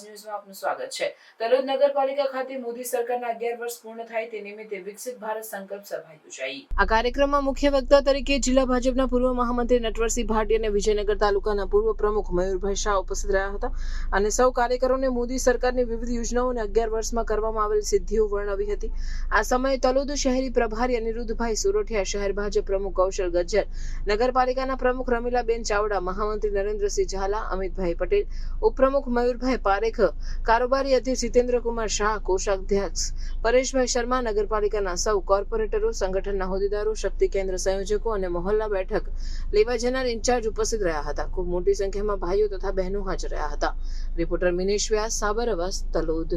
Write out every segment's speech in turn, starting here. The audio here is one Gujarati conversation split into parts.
આપનું સ્વાગત છે. તલોદ નગરપાલિકા ખાતે મોદી સરકારના અગિયાર વર્ષ પૂર્ણ થાય તે નિમિત્તે વિકસિત ભારત સંકલ્પ સભા યોજાઈ. આ કાર્યક્રમમાં મુખ્ય વક્તા તરીકે જિલ્લા ભાજપના પૂર્વ મહામંત્રી નટવરસિંહ ભાટી અને વિજયનગર તાલુકાના પૂર્વ પ્રમુખ મયુરભાઈ શાહ ઉપસ્થિત રહ્યા હતા. અને સૌ કાર્યકરોને મોદી સરકારની વિવિધ યોજનાઓ અને અગિયાર વર્ષમાં કરવામાં આવેલ સિદ્ધિઓ વર્ણવી હતી. આ સમયે તલોદ શહેરી પ્રભારી અનિરુદ્ધભાઈ સુરઠિયા, શહેર ભાજપ પ્રમુખ કૌશલ ગજ્જર, નગરપાલિકાના પ્રમુખ રમીલાબેન ચાવડા, મહામંત્રી નરેન્દ્રસિંહ ઝાલા, અમિતભાઈ પટેલ, ઉપપ્રમુખ મયુરભાઈ પારેખ કારોબારી અધ્યક્ષ જીતેન્દ્રકુમાર શાહ, કોષાધ્યક્ષ, પરેશભાઈ શર્મા, નગરપાલિકાના સૌ કોર્પોરેટરો, સંગઠનના હોદ્દેદારો, શક્તિ કેન્દ્ર સંયોજકો અને મોહલ્લા બેઠક લેવા જનાર ઇન્ચાર્જ ઉપસ્થિત રહ્યા હતા. ખૂબ મોટી સંખ્યામાં ભાઈઓ તથા બહેનો હાજર રહ્યા હતા. રિપોર્ટર મિનેશ વ્યાસ, સાબરવાસ, તલોદ.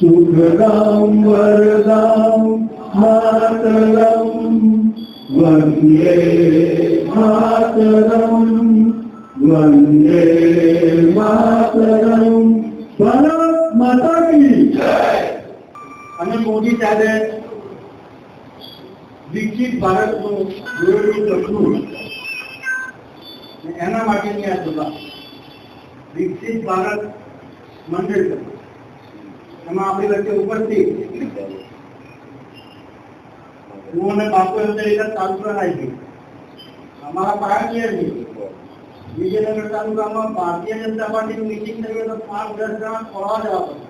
सुखदां वरदां मातरं માતરમ વંદે માતરમ વંદે માતરમ ભારત માતા કી અને મોદી સાહેબે વિકસિત ભારતનું જોયેલું સપનું અને એના માટેની આ સભા વિકસિત ભારત મંડળ છે. એમાં આપણી વચ્ચે ઉપસ્થિત હું અને બાપુ એમ તરીકે તાલુકા આવી અમારા પાર્ટીએ વિજયનગર તાલુકામાં ભારતીય જનતા પાર્ટીનું મિટિંગ થઈ તો પાંચ દસ જણા ફોડા જવા પડે